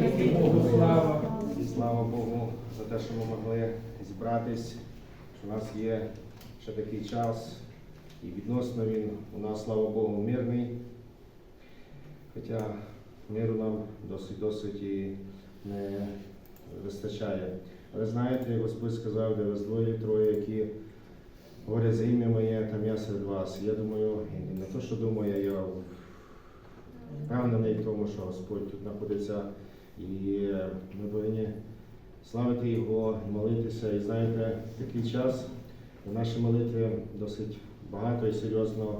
Богу слава. І слава Богу за те, що ми могли зібратись, що у нас є ще такий час, і відносно він у нас, слава Богу, мирний. Хоча миру нам досить-досить і не вистачає. Але знаєте, Господь сказав, де вас двоє, троє, які говорять за ім'я моє, там я серед вас. Я думаю, не то, що думаю, я впевнений в тому, що Господь тут знаходиться, і ми повинні славити Його, і молитися. І знаєте, такий час наші молитви досить багато і серйозно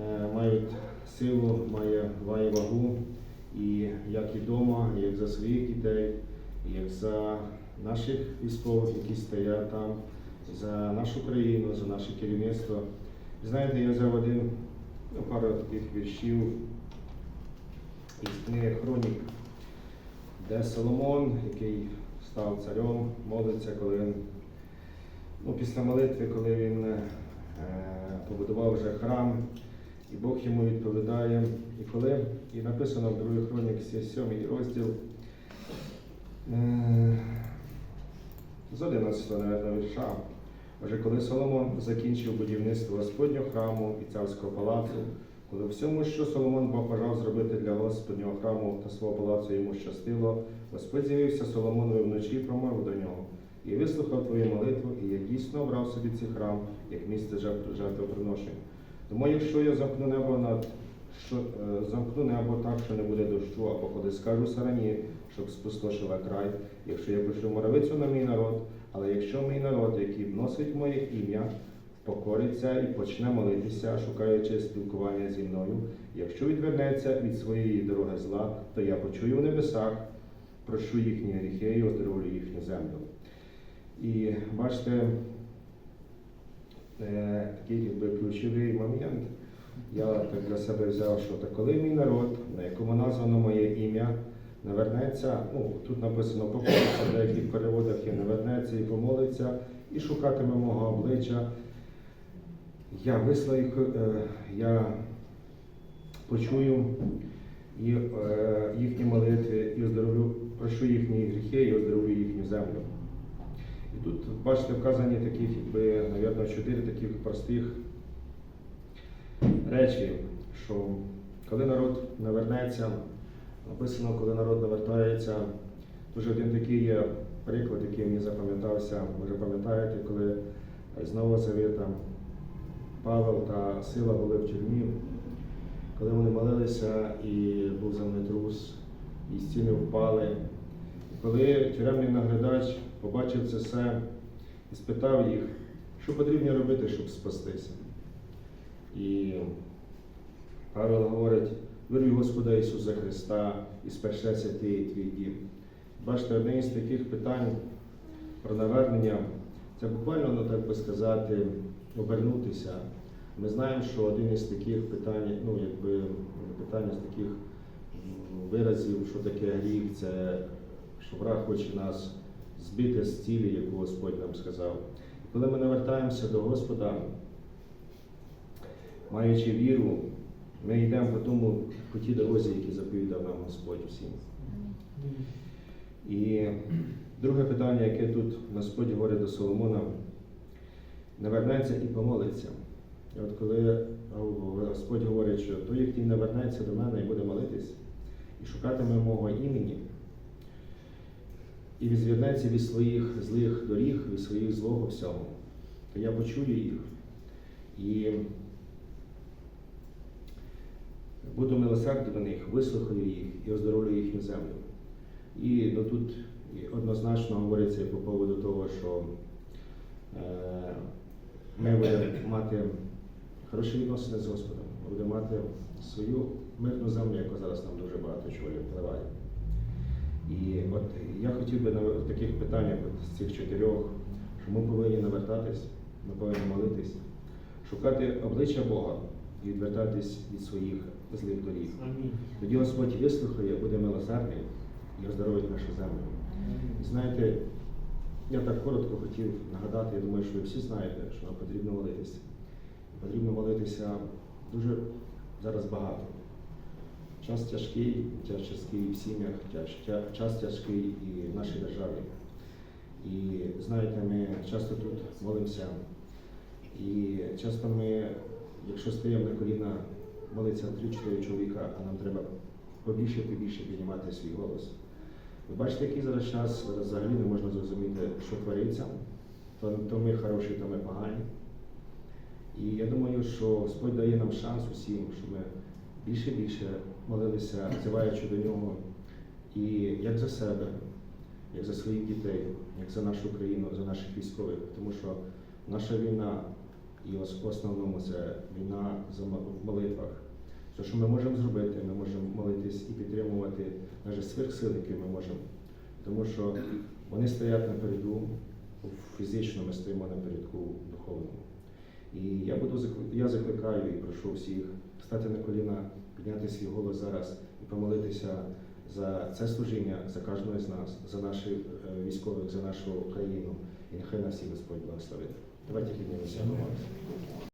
е, мають силу, має, має вагу. І як і вдома, і як за своїх дітей, і як за наших військових, які стоять там, за нашу країну, за наше керівництво. І знаєте, я взяв один ну, пару таких віршів із книги Хронік, де Соломон, який став царем, молиться, коли він, ну, після молитви, коли він е, побудував вже храм, і Бог йому відповідає. І коли, і написано в 2 хронік 7 розділ, е, з 11 наверное, вірша. Отже, коли Соломон закінчив будівництво Господнього храму і царського палацу, коли всьому, що Соломон бажав зробити для Господнього храму та свого палацу йому щастило, Господь з'явився Соломонові вночі і промовив до нього. І вислухав твою молитву, і я дійсно обрав собі цей храм як місце жертв- жертвоприношень. Тому якщо я замкну небо над що е, замкну небо так, що не буде дощу, або коли скажу сарані, щоб спустошила край, якщо я пошлю моровицю на мій народ, але якщо мій народ, який вносить моє ім'я, покориться і почне молитися, шукаючи спілкування зі мною, якщо відвернеться від своєї дороги зла, то я почую в небесах, прощу їхні гріхи і оздоровлю їхню землю. І бачите, е, такий якби ключовий момент. Я так для себе взяв, що так коли мій народ, на якому названо моє ім'я, навернеться, ну тут написано покориться, в деяких переводах є навернеться і помолиться, і шукатиме мого обличчя. Я вислаю їх, е, я почую е, їхні молитви і оздоровлю, прощу їхні гріхи і оздоровлю їхню землю. І тут, бачите, вказані таких, якби, навірно, чотири таких простих речі, що коли народ навернеться, написано, коли народ навертається, дуже один такий є приклад, який мені запам'ятався. Ви пам'ятаєте, коли з Нового Завіта Павел та Сила були в тюрмі, коли вони молилися і був землетрус, і стіни впали. І коли тюремний наглядач побачив це все і спитав їх, що потрібно робити, щоб спастися. І Павел говорить, віруй в Господа Ісуса Христа і спасешся ти і твій дім. Бачите, одне із таких питань про навернення, це буквально, ну так би сказати, обернутися. Ми знаємо, що один із таких питань, ну якби питання з таких виразів, що таке гріх, це що враг хоче нас збити з цілі, яку Господь нам сказав. І коли ми навертаємося до Господа, маючи віру, ми йдемо по тому по тій дорозі, які заповідав нам Господь всім. І друге питання, яке тут Господь говорить до Соломона, навернеться і помолиться. І от коли Господь говорить, що той, який навернеться до мене і буде молитись, і шукатиме мого імені, і відзвернеться від своїх злих доріг, від своїх злого всього, то я почую їх. І буду милосердний до них, вислухаю їх і оздоровлю їхню землю. І ну, тут однозначно говориться по поводу того, що е, ми будемо мати хороші відносини з Господом, ми будемо мати свою мирну землю, яка зараз нам дуже багато чого впливає. І от я хотів би на таких питаннях, от з цих чотирьох, що ми повинні навертатись, ми повинні молитись, шукати обличчя Бога і відвертатись від своїх злих доріг. Тоді Господь вислухає, буде милосердний і оздоровить нашу землю. Знаєте, я так коротко хотів нагадати, я думаю, що ви всі знаєте, що нам потрібно молитися. Потрібно молитися дуже зараз багато. час тяжкий, час тяжкий в сім'ях, час тяжкий і в нашій державі. І знаєте, ми часто тут молимося, і часто ми, якщо стаємо на коліна, молиться 3-4 чоловіка, а нам треба побільше побільше піднімати свій голос. Ви бачите, який зараз час, взагалі не можна зрозуміти, що твориться. То, то ми хороші, то ми погані. І я думаю, що Господь дає нам шанс усім, щоб ми більше і більше молилися, взиваючи до нього, і як за себе, як за своїх дітей, як за нашу країну, за наших військових. Тому що наша війна, і в основному це війна в молитвах. Все, що ми можемо зробити, ми можемо молитись і підтримувати навіть сверхсил, які ми можемо. Тому що вони стоять напереду, фізично ми стоїмо напередку духовному. І я буду я закликаю і прошу всіх стати на коліна, підняти свій голос зараз і помолитися за це служіння, за кожного з нас, за наших е, військових, за нашу країну. І нехай нас всіх Господь благословить. Давайте піднімемося.